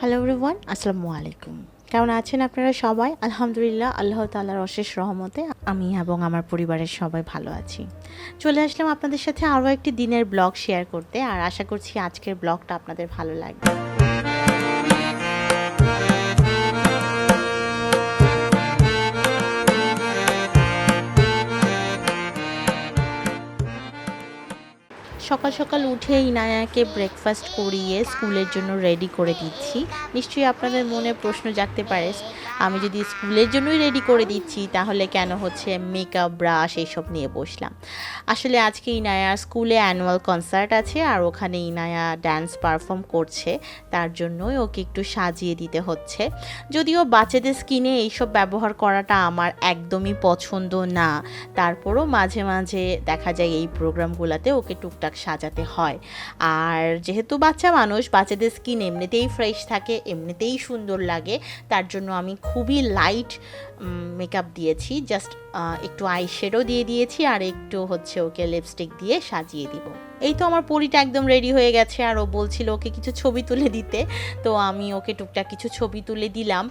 Hello everyone আসসালামু আলাইকুম কেমন আছেন আপনারা সবাই? আলহামদুলিল্লাহ, আল্লাহ তাল্লাহার অশেষ রহমতে আমি এবং আমার পরিবারের সবাই ভালো আছি। চলে আসলাম আপনাদের সাথে আরও একটি দিনের ব্লগ শেয়ার করতে, আর আশা করছি আজকের ব্লগটা আপনাদের ভালো লাগবে। সকাল সকাল উঠে ইনায়াকে ব্রেকফাস্ট করিয়ে স্কুলের জন্য রেডি করে দিচ্ছি। নিশ্চয়ই আপনাদের মনে প্রশ্ন জাগতে পারে, আমি যদি স্কুলের জন্যই রেডি করে দিচ্ছি, তাহলে কেন হচ্ছে মেকআপ ব্রাশ এইসব নিয়ে বসলাম? আসলে আজকে ইনায়া স্কুলে অ্যানুয়াল কনসার্ট আছে আর ওখানে ইনায়া ড্যান্স পারফর্ম করছে, তার জন্যই ওকে একটু সাজিয়ে দিতে হচ্ছে। যদিও বাচ্চাদের স্কিনে এইসব ব্যবহার করাটা আমার একদমই পছন্দ না, তারপরও মাঝে মাঝে দেখা যায় এই প্রোগ্রামগুলোতে ওকে টুকটাক সাজাতে হয়। আর যেহেতু বাচ্চা মানুষ, বাচ্চাদের স্কিন এমনিতেই ফ্রেশ থাকে, এমনিতেই সুন্দর লাগে, তার জন্য আমি খুবই লাইট মেকআপ দিয়েছি। জাস্ট একটু আইশেডও দিয়ে দিয়েছি আর একটু হচ্ছে ওকে লিপস্টিক দিয়ে সাজিয়ে দিব। এই তো আমার পরিটা একদম রেডি হয়ে গেছে আর ও বলছিল ওকে কিছু ছবি তুলে দিতে। তো আমি ওকে টুকটাক কিছু ছবি তুলে দিলাম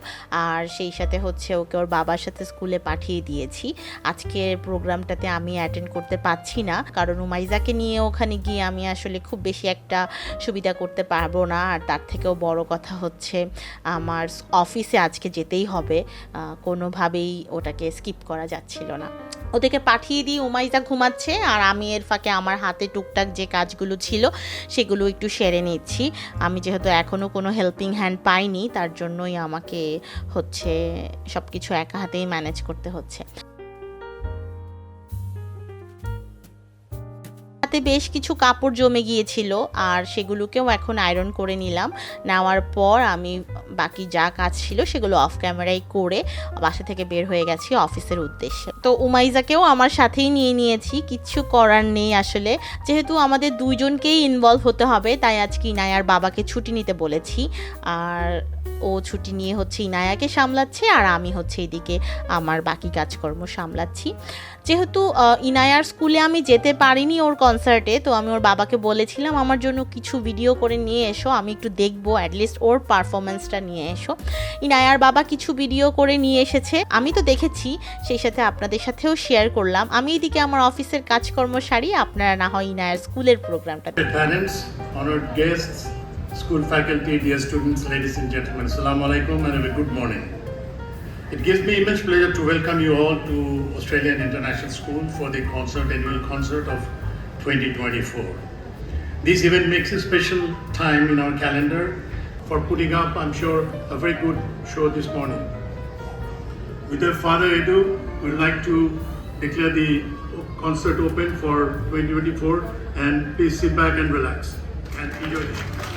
আর সেই সাথে হচ্ছে ওকে ওর বাবার সাথে স্কুলে পাঠিয়ে দিয়েছি। আজকের প্রোগ্রামটাতে আমি অ্যাটেন্ড করতে পারছি না কারণ উমাইজাকে নিয়ে ওখানে গিয়ে আমি আসলে খুব বেশি একটা সুবিধা করতে পারব না। আর তার থেকেও বড় কথা হচ্ছে আমার অফিসে আজকে যেতেই হবে। কোনোভাবেই ওটাকে স্কিপ করা যাচ্ছিল না। ওদেরকে পাঠিয়ে দিই উমাইজা ঘুমাচ্ছে আর আমি এর ফাঁকে আমার হাতে টুকটাক যে কাজগুলো ছিল সেগুলো একটু সেরে নিচ্ছি। আমি যেহেতু এখনও কোনো হেল্পিং হ্যান্ড পাইনি, তার জন্যই আমাকে হচ্ছে সব কিছু একা হাতেই ম্যানেজ করতে হচ্ছে। হাতে বেশ কিছু কাপড় জমে গিয়েছিল আর সেগুলোকেও এখন আয়রন করে নিলাম। নেওয়ার পর আমি বাকি যা কাজ ছিল সেগুলো অফ ক্যামেরায় করে বাসা থেকে বের হয়ে গেছি অফিসের উদ্দেশ্যে। তো উমাইজাকেও আমার সাথেই নিয়ে নিয়েছি, কিচ্ছু করার নেই আসলে। যেহেতু আমাদের দুইজনকেই ইনভলভ হতে হবে, তাই আজকে ইনায়ার বাবাকে ছুটি নিতে বলেছি। আর ও ছুটি নিয়ে হচ্ছে ইনায়াকে সামলাচ্ছে আর আমি হচ্ছে এদিকে আমার বাকি কাজকর্ম সামলাচ্ছি। যেহেতু ইনায়ার স্কুলে আমি যেতে পারিনি ওর কনসার্টে তো আমি ওর বাবাকে বলেছিলাম, আমার জন্য কিছু ভিডিও করে নিয়ে এসো, আমি একটু দেখব অ্যাটলিস্ট ওর পারফরমেন্সটা নিয়ে এসো। ইনায়ার বাবা কিছু ভিডিও করে নিয়ে এসেছে। আমি তো দেখেছি, সেই সাথে আপনাদের সাথেও শেয়ার করলাম। আমি এদিকে আমার অফিসের কাজকর্ম সারি, আপনারা না হয় ইনায়ার স্কুলের প্রোগ্রামটা school faculty, dear students, ladies and gentlemen, Assalamu alaikum and a good morning. It gives me immense pleasure to welcome you all to Australian International School for the concert, annual concert of 2024. This event makes a special time in our calendar for putting up, I'm sure, a very good show this morning. Without further ado, we'd like to declare the concert open for 2024 and please sit back and relax and enjoy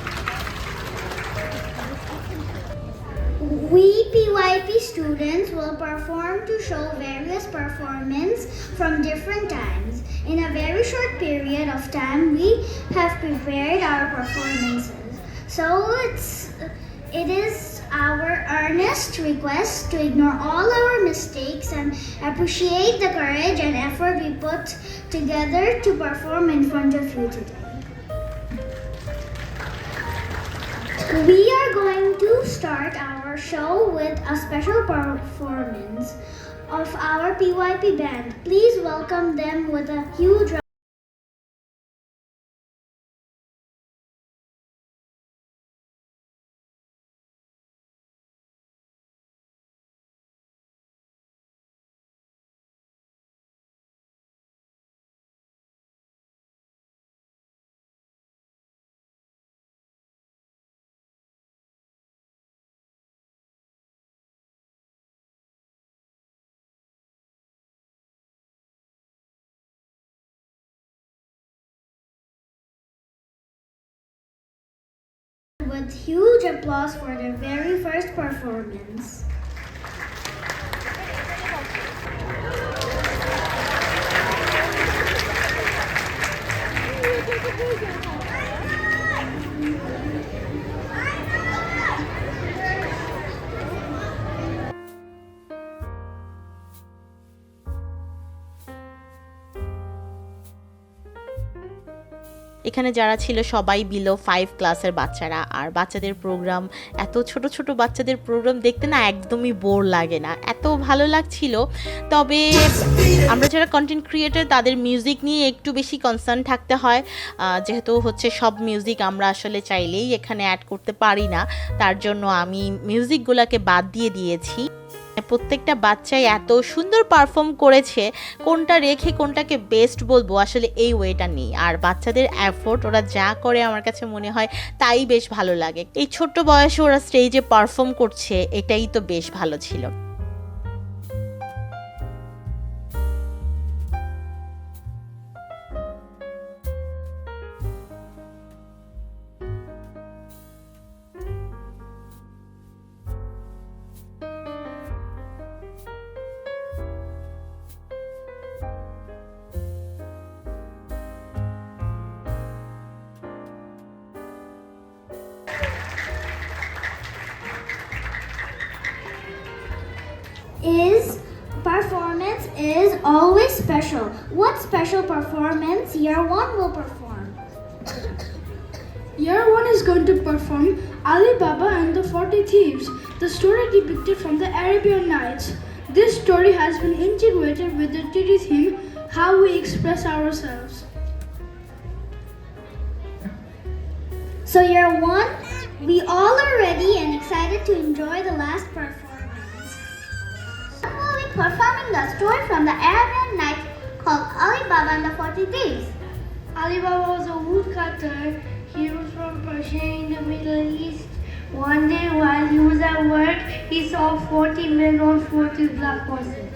We PYP students will perform to show various performance from different times. In a very short period of time, we have prepared our performances. So it's it is our earnest request to ignore all our mistakes and appreciate the courage and effort we put together to perform in front of you today. We are going to start our show with a special performance of our PYP band. Please welcome them with a huge round. With huge applause for their very first performance. এখানে যারা ছিল সবাই below five ক্লাসের বাচ্চারা। আর বাচ্চাদের programme এত ছোট ছোট বাচ্চাদের প্রোগ্রাম দেখতে না একদমই বোর লাগে না। এত ভালো লাগছিল। তবে আমরা যারা কন্টেন্ট ক্রিয়েটার তাদের মিউজিক নিয়ে একটু বেশি কনসার্ন থাকতে হয়। যেহেতু হচ্ছে সব মিউজিক আমরা আসলে চাইলেই এখানে অ্যাড করতে পারি না। তার জন্য আমি মিউজিকগুলোকে বাদ দিয়ে দিয়েছি। প্রত্যেকটা বাচ্চাই এত সুন্দর পারফর্ম করেছে, কোনটা রেখে কোনটাকে বেস্ট বলব? আসলে এই ওয়েটা নেই। আর বাচ্চাদের অ্যাফোর্ট ওরা যা করে আমার কাছে মনে হয় তাই বেশ ভালো লাগে। এই ছোট্ট বয়সে ওরা স্টেজে পারফর্ম করছে, এটাই তো বেশ ভালো ছিল। Special performance year one will perform? Year 1 is going to perform Ali Baba and the 40 Thieves, the story depicted from the Arabian Nights. This story has been integrated with the TD theme, How We Express Ourselves. So year one, we all are ready and excited to enjoy the last performance. We will be performing the story from the Arabian Nights called Ali Baba and the 40 Thieves. Alibaba was a woodcutter. He was from Persia in the Middle East. One day while he was at work, he saw 40 men on 40 black horses.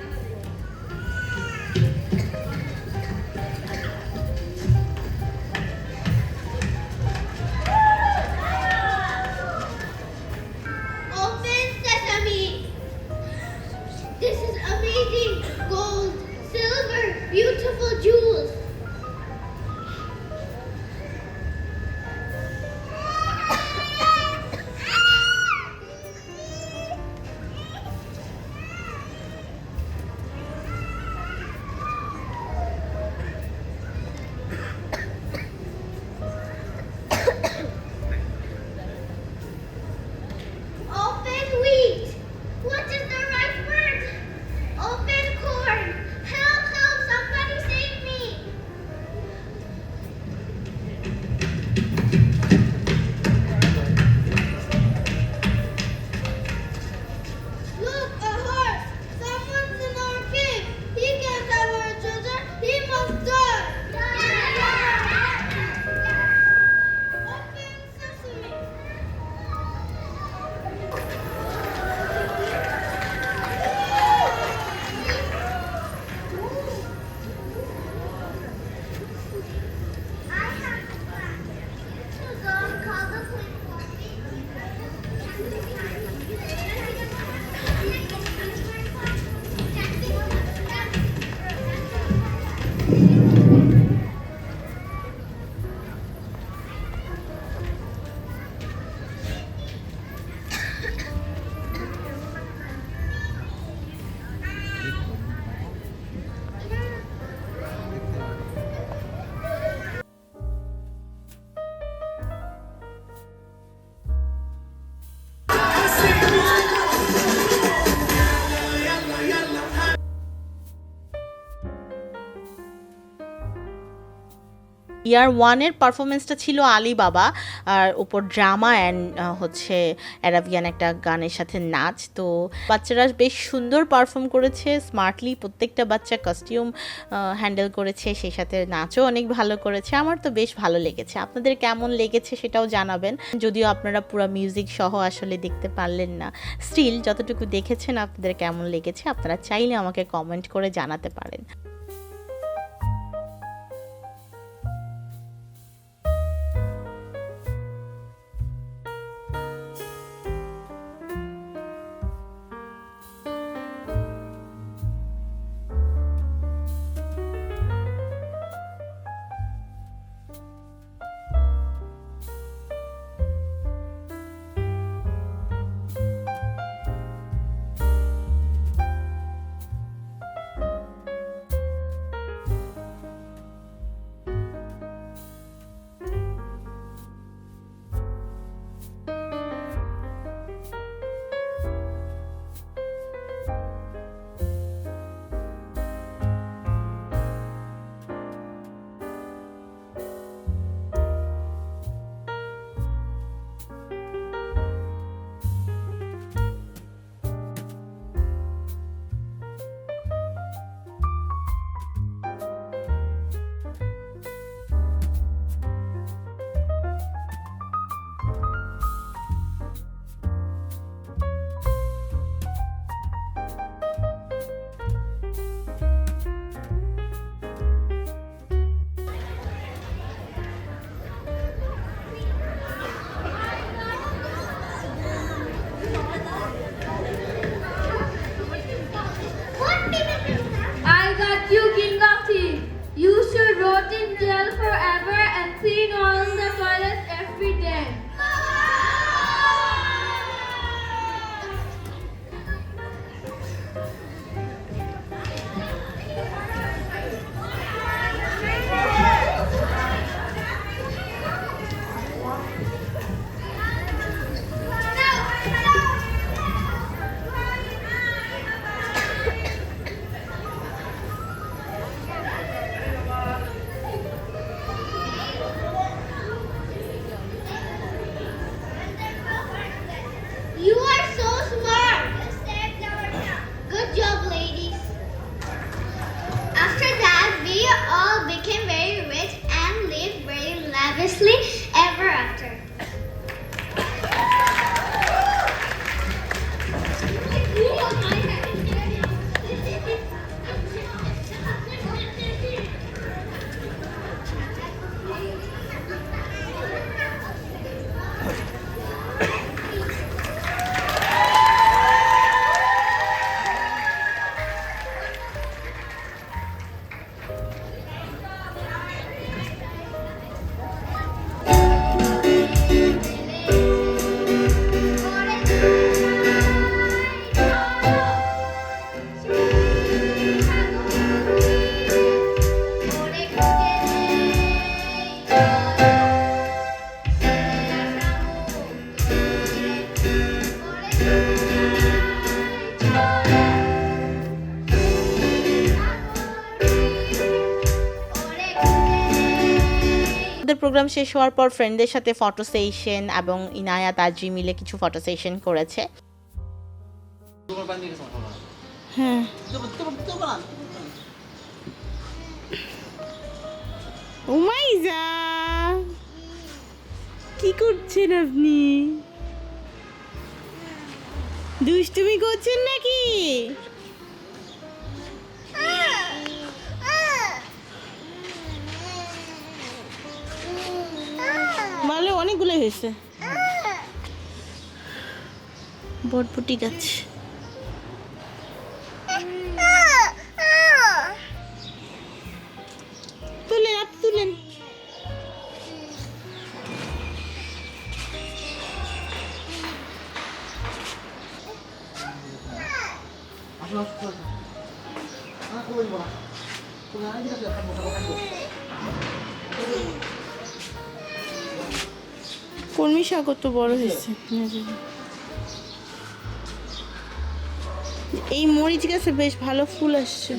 ইয়ার ওয়ানের পারফরমেন্সটা ছিল আলী বাবা আর উপর drama and হচ্ছে Arabian একটা গানের সাথে নাচ। তো বাচ্চারা বেশ সুন্দর পারফর্ম করেছে, স্মার্টলি প্রত্যেকটা বাচ্চা কস্টিউম হ্যান্ডেল করেছে, সেই সাথে নাচও অনেক ভালো করেছে। আমার তো বেশ ভালো লেগেছে। আপনাদের কেমন লেগেছে সেটাও জানাবেন। যদিও আপনারা পুরো মিউজিক সহ আসলে দেখতে পারলেন না স্টিল যতটুকু দেখেছেন আপনাদের কেমন লেগেছে আপনারা চাইলে আমাকে কমেন্ট করে জানাতে পারেন। obviously প্রোগ্রাম শেষ হওয়ার পর ফ্রেন্ডদের সাথে ফটো সেশন এবং ইনায়া তাজি মিলে কিছু ফটো সেশন করেছে। হ্যাঁ। উমাইজা! কি করছেন আপনি? দুষ্টুমি করছেন নাকি? ভালো অনেকগুলো হয়েছে। বটবটি গাছ। কত বড় হয়েছে? এই মরিচ গাছে বেশ ভালো ফুল আসছে।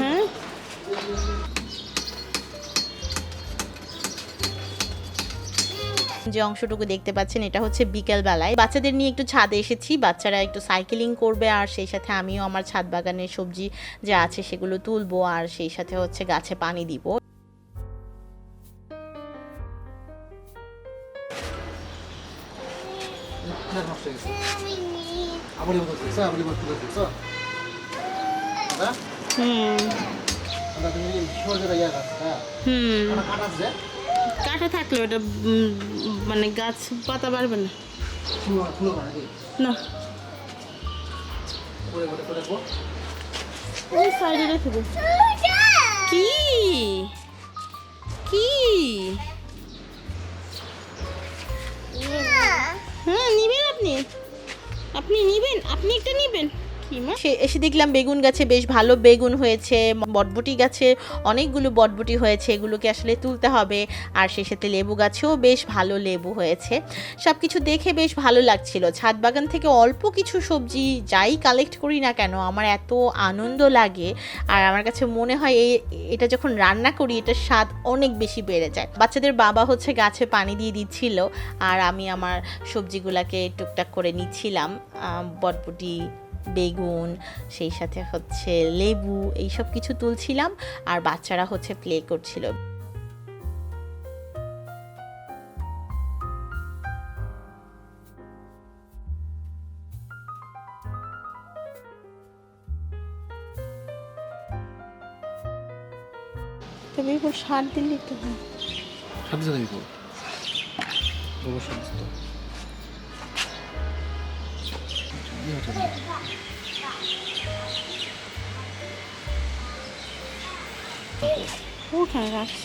হ্যাঁ? যে অংশটুকু দেখতে পাচ্ছেন, এটা হচ্ছে বিকেল বেলায় বাচ্চাদের নিয়ে একটু ছাদে এসেছি, বাচ্চারা একটু সাইকেলিং করবে, আর সেই সাথে আমিও আমার ছাদ বাগানের সবজি যা আছে সেগুলো তুলবো, আর সেই সাথে হচ্ছে গাছে পানি দিব। আপনার নষ্ট হয়ে গেছে। আবলি বোতল দিয়েছ আবলি বোতল দিয়েছ দাদা গাছ কাটা থাকলে ওটা মানে গাছ পাতা বাড়বে না। ওই সাইডে কি? কি? হ্যাঁ নিবি? আপনি? আপনি নিবেন? আপনি একটা নিবেন? সে এসে দেখলাম বেগুন গাছে বেশ ভালো বেগুন হয়েছে, বটবটি গাছে অনেকগুলো বটবটি হয়েছে, এগুলোকে আসলে তুলতে হবে। আর সেই সাথে লেবু গাছেও বেশ ভালো লেবু হয়েছে। সব কিছু দেখে বেশ ভালো লাগছিল। ছাদ বাগান থেকে অল্প কিছু সবজি যাই কালেক্ট করি না কেন, আমার এত আনন্দ লাগে। আর আমার কাছে মনে হয় এই এটা যখন রান্না করি, এটার স্বাদ অনেক বেশি বেড়ে যায়। বাচ্চাদের বাবা হচ্ছে গাছে পানি দিয়ে দিচ্ছিল, আর আমি আমার সবজিগুলাকে টুকটাক করে নিচ্ছিলাম বটবটি বেগুন সেই সাথে হচ্ছে লেবু এই সব কিছু তুলছিলাম আর বাচ্চারা হচ্ছে প্লে করছিল। তবে এবার সার দিলে তো হয়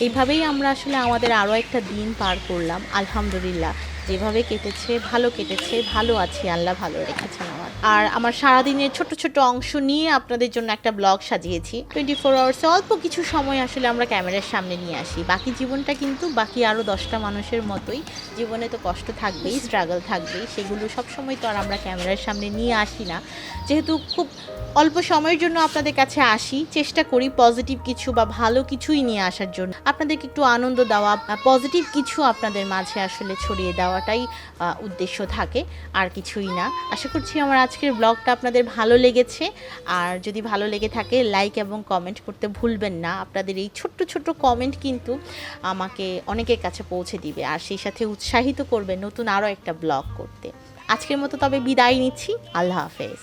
এইভাবেই আমরা আসলে আমাদের আরও একটা দিন পার করলাম, আলহামদুলিল্লাহ। যেভাবে কেটেছে, ভালো কেটেছে, ভালো আছি, আল্লাহ ভালো রেখেছেন। আর আমার সারাদিনের ছোট ছোট অংশ নিয়ে আপনাদের জন্য একটা ব্লগ সাজিয়েছি। টোয়েন্টি ফোর আওয়ার্সে অল্প কিছু সময় আসলে আমরা ক্যামেরার সামনে নিয়ে আসি। বাকি জীবনটা কিন্তু বাকি আরও দশটা মানুষের মতোই। জীবনে তো কষ্ট থাকবেই স্ট্রাগল থাকবেই। সেগুলো সব সময় তো আর আমরা ক্যামেরার সামনে নিয়ে আসি না। যেহেতু খুব অল্প সময়ের জন্য আপনাদের কাছে আসি, চেষ্টা করি পজিটিভ কিছু বা ভালো কিছুই নিয়ে আসার জন্য। আপনাদেরকে একটু আনন্দ দেওয়া পজিটিভ কিছু আপনাদের মাঝে আসলে ছড়িয়ে দেওয়াটাই উদ্দেশ্য থাকে, আর কিছুই না। আশা করছি আমার আজকের ব্লগটা আপনাদের ভালো লেগেছে। আর যদি ভালো লেগে থাকে লাইক এবং কমেন্ট করতে ভুলবেন না। আপনাদের এই ছোট্ট ছোট্ট কমেন্ট কিন্তু আমাকে অনেকের কাছে পৌঁছে দিবে। আর সেই সাথে উৎসাহিত করবে নতুন আরও একটা ব্লগ করতে। আজকের মতো তবে বিদায় নিচ্ছি। আল্লাহ হাফেজ।